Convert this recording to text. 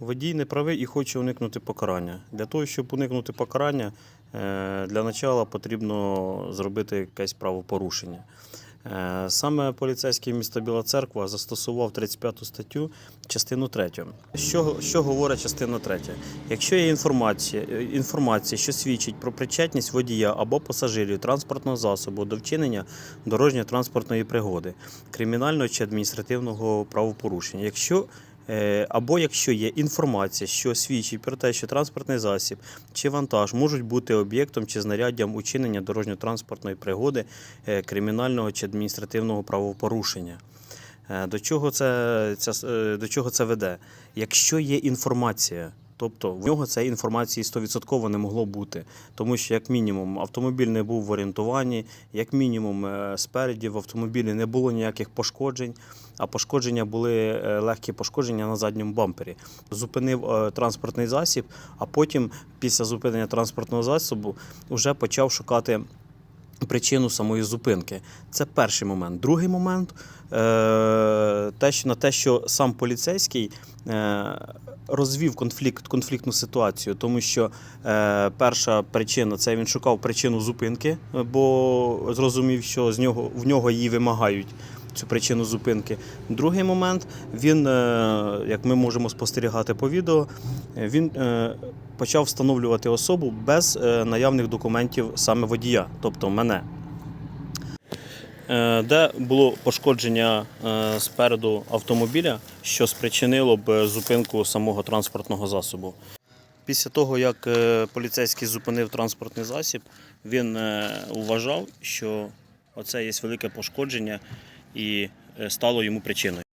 Водій не правий і хоче уникнути покарання. Для того, щоб уникнути покарання, е, для начала потрібно зробити якесь правопорушення. Е, Саме поліцейський міста Біла Церква застосував 35 статтю, частину 3. Що, що говорить частина 3? Якщо є інформація, е, інформація, що свідчить про причетність водія або пасажирів транспортного засобу до вчинення дорожньо-транспортної пригоди, кримінального чи адміністративного правопорушення, якщо або якщо є інформація, що свідчить про те, що транспортний засіб чи вантаж можуть бути об'єктом чи знаряддям учинення дорожньо-транспортної пригоди е, кримінального чи адміністративного правопорушення. Е, До чого це, ця, е, до чого це веде? Якщо є інформація, тобто в нього цієї інформації 100% не могло бути, тому що, як мінімум, автомобіль не був в орієнтуванні, як мінімум, е, спереді в автомобілі не було ніяких пошкоджень, а пошкодження були е, легкі пошкодження на задньому бампері. Зупинив е, транспортний засіб, а потім, після зупинення транспортного засобу, вже почав шукати причину самої зупинки. Це перший момент. Другий момент е, те, що, на те, що сам поліцейський е, розвів конфлікт, конфліктну ситуацію, тому що е, перша причина це він шукав причину зупинки, бо зрозумів, що з нього, в нього її вимагають. Цю причину зупинки. Другий момент він, е, як ми можемо спостерігати по відео, е, він е, почав встановлювати особу без наявних документів саме водія, тобто мене. Де було пошкодження спереду автомобіля, що спричинило б зупинку самого транспортного засобу. Після того, як поліцейський зупинив транспортний засіб, він вважав, що оце є велике пошкодження і е, стало йому причиною.